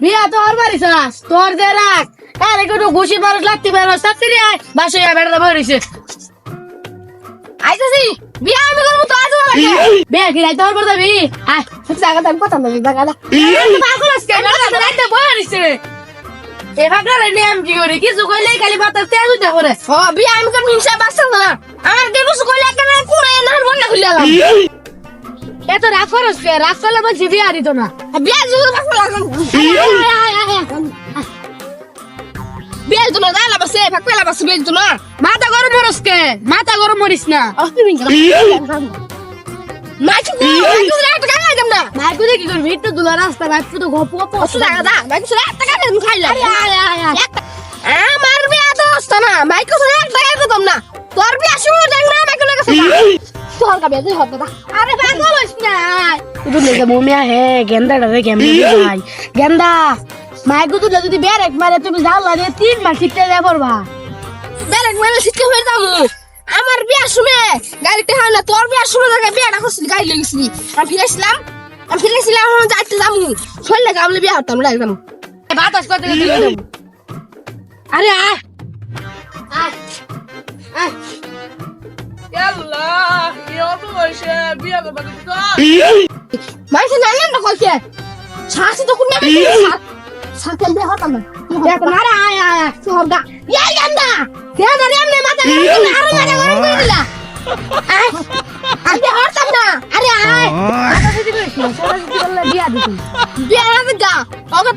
বিয়া তো আর মারিছাস তোর যে রাখ আরে কোনো ঘুষি মানুষ লাগতে পারো সাথে রে বাসে বেড়া ভরিছে আইতাছি? বিয়া আমি করব তো আজ লাগে বিয়া কি রাইতে হরবার যাবি আয় জায়গা দাম কথা নবি জায়গা দা পাগল আজকে রাইতে ভরিছে এ ভাগলে নিয়ম কি করে? কিছু কইলে খালি বাতাস তেজ উঠে করে বিয়া আমি করব হিংসা বাসা না। আমার দেবু কইলে কেন কুড়ে না বন্ধ খুলে এত রাগ করস কে রাগ করলে বলছি বিয়া দিত না। বিয়া দিত বিয়া না দালা বাসে ফাকলা বাসে বিয়া দিত না মাথা গরম মরস কে মাথা গরম মরিস না। আইতাম না। কি করবি দুলা রাস্তা তো গপ গপ অসু লাগা দা আমার বিয়া তো আসতো না। না। তোর বিয়া শুরু দেখ না লাগে তোর কা বিয়া হতো না আরে পাগল। না তুই লেগে মমিয়া হে গেন্দাটা রে কেমনে ভাই গেন্দা মাইকু তো যদি বেরেক মারে তুমি জাল লাগে তিন মাস শিখতে যা পড়বা বেরেক মারে শিখতে হয়ে যাব। আমার বিয়া শুনে গাড়িতে হয় না তোর বিয়া শুনে দেখে বিয়াটা করছিলি গাড়ি লেগেছিলি আমি ফিরেছিলাম আমি ফিরেছিলাম এখন যাইতে যাব। শরীরে গামলে বিয়া হতাম একদম বাতাস করতে আরে আয়। মাইসে জানলেন না কইছে শাসি তো কোন সাথে বিয়া হতাম না দেখো না রে আয় আয় সব গা ইয়া গান্দা কে ধরে আমনে মাথা গরম করে আরও মাথা গরম করে দিলা আমি হতাম না আরে আয় মাথা দিতে কইছি সারা দিতে বললে দিছি বিয়া না গা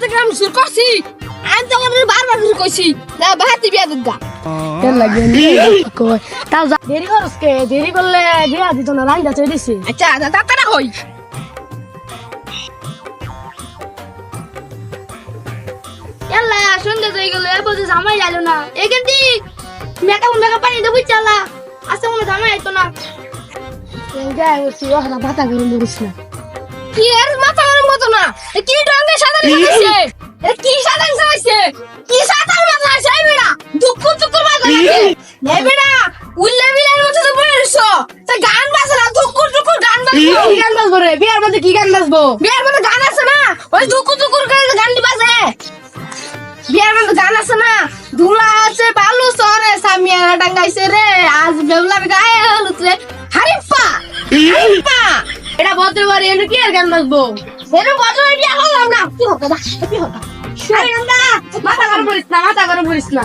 থেকে আমি শুরু করছি আমি তো ওদের বারবার শুরু করছি না বাহাতি বিয়া দিগা কেন লাগে কই? তাও যা দেরি করস কে? দেরি করলে বিয়া দিত না রাইন্দা চই দিছি। আচ্ছা তাড়াতাড়ি হই এলা সন্ধ্যে হয়ে গেল এরপর যে জামাই আইলো না। এখান থেকে মেকআপ মেকআপ পানি দেবো চালা আজকে মনে জামাই আইতো না। যাই বলছি ও না মাথা গরম করিস না কি এর মাথা গরম কত না? কি রঙের সাদা এ কি কি সাদা মাথা আছে? বেড়া দুঃখ দুঃখ মাথা লাগে এই বেড়া উল্লে মিলের মতো তো বলেছ তা গান বাজে না দুঃখ দুঃখ গান গান বাজবো রে? বিয়ার মধ্যে কি গান বাজবো? বিয়ার মধ্যে গান আছে না? ওই দুঃখ দুঃখ গানটি বাজে। বিয়ার মধ্যে গান আছে না? ধুলা আছে বালু সরে সামিয়া ডাঙ্গাইছে রে। আজ বেউলার গায়ে হলুদ রে। হারিফা হারিফা এটা ভদ্রবাড়ি এনে কি আর গান বাজবো? এরকম ভদ্রবাড়ি হলাম না। কি হতো না কি হতো মাথা গরম করিস না গরম করিস না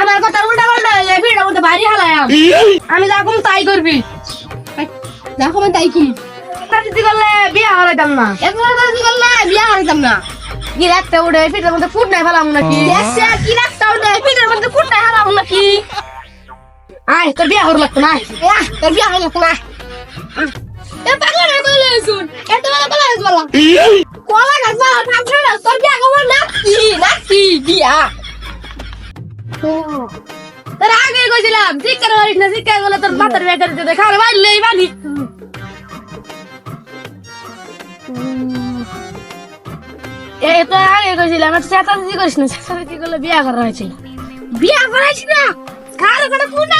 আমার কথা উল্টা মধ্যে ভারী হালায়াম আমি যা কম তাই করবি যা কম তাই কি করলে বিয়া হারাইতাম না বিয়া হারাইতাম না কি রাখতে উঠে পিঠের মধ্যে ফুট নাই ফেলাম নাকি? কি রাখতে উঠে পিঠের মধ্যে ফুট নাই ফেলাম নাকি? আয় তোর বিয়া লাগতো না তোর বিয়া লাগতো না এ পাগল না কইলে শুন এত বড় বলা হইছ বলা কলা গাছ বলা থাম ছেড়ে তোর বিয়া কবর নাকি নাকি বিয়া। তোর আগে কইছিলাম ঠিক করে হইছ না ঠিক করে তোর মাথার বিয়া করে দে খারে বাইলেই বানি এই তো আগে কইছিলাম এত চেতাচেতি করিস না বিয়া করা হয়েছিল। বিয়া করাইছি না? কারও কোনো কোন